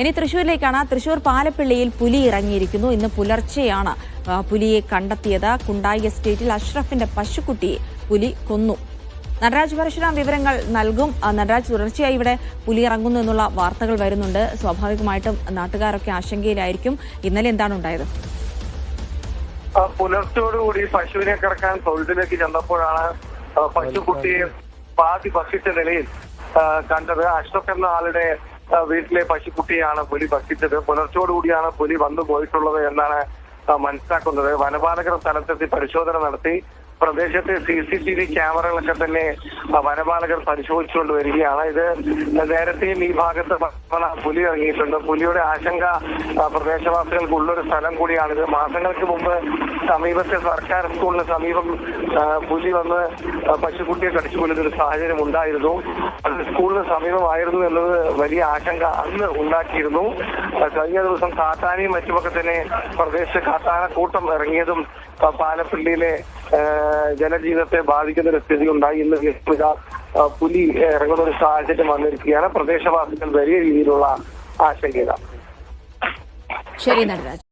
ഇനി തൃശൂരിലേക്കാണ് തൃശൂർ പാലപ്പിള്ളിയിൽ പുലി ഇറങ്ങിയിരിക്കുന്നു. ഇന്ന് പുലർച്ചെയാണ് പുലിയെ കണ്ടെത്തിയത്. കുണ്ടായി എസ്റ്റേറ്റിൽ അഷ്റഫിന്റെ പശുക്കുട്ടിയെ പുലി കൊന്നു. നടരാജ് പരശുരാം വിവരങ്ങൾ നൽകും. നടരാജ് തുടർച്ചയായി ഇവിടെ പുലി ഇറങ്ങുന്നു എന്നുള്ള വാർത്തകൾ വരുന്നുണ്ട്. സ്വാഭാവികമായിട്ടും നാട്ടുകാരൊക്കെ ആശങ്കയിലായിരിക്കും. ഇന്നലെ എന്താണ് ഉണ്ടായത്? പുലർച്ചയോടുകൂടി പശുവിനെ കിടക്കാൻ തൊഴുത്തിലേക്ക് ചെന്നപ്പോഴാണ് പശുക്കുട്ടിയെ പാതി ഭക്ഷിച്ച നിലയിൽ കണ്ടത്. അഷ്റഫ് എന്ന ആളുടെ വീട്ടിലെ പശുക്കുട്ടിയാണ് പുലി ഭക്ഷിച്ചത്. പുലർച്ചോടുകൂടിയാണ് പുലി വന്നു പോയിട്ടുള്ളത് എന്നാണ് മനസ്സിലാക്കുന്നത്. വനപാലകർ സ്ഥലത്തെത്തി പരിശോധന നടത്തി. പ്രദേശത്തെ സി സി ടി വി ക്യാമറകളൊക്കെ തന്നെ വനപാലകർ പരിശോധിച്ചുകൊണ്ട് വരികയാണ്. ഇത് നേരത്തെയും ഈ ഭാഗത്ത് പല ഇറങ്ങിയിട്ടുണ്ട്. പുലിയുടെ ആശങ്ക പ്രദേശവാസികൾക്ക് ഉള്ളൊരു സ്ഥലം കൂടിയാണിത് മാസങ്ങൾക്ക് മുമ്പ് സമീപത്തെ സർക്കാർ സ്കൂളിന് സമീപം പുലി വന്ന് പശുക്കുട്ടിയെ കടിച്ചു കൊല്ലുന്ന ഒരു സാഹചര്യം ഉണ്ടായിരുന്നു. അത് സ്കൂളിന് സമീപമായിരുന്നു എന്നത് വലിയ ആശങ്ക അന്ന് ഉണ്ടാക്കിയിരുന്നു. കഴിഞ്ഞ ദിവസം കാട്ടാനയും മറ്റുമൊക്കെ തന്നെ പ്രദേശത്ത് കാട്ടാനക്കൂട്ടം ഇറങ്ങിയതും പാലപ്പിള്ളിയിലെ ജനജീവിതത്തെ ബാധിക്കുന്ന ഒരു സ്ഥിതി ഉണ്ടായി ഇന്ന് വീണ്ടും പുലി ഇറങ്ങുന്ന ഒരു സാഹചര്യം വന്നിരിക്കുകയാണ്. പ്രദേശവാസികൾ വലിയ രീതിയിലുള്ള ആശങ്കയിലാണ്. ശരി നടരാജ്.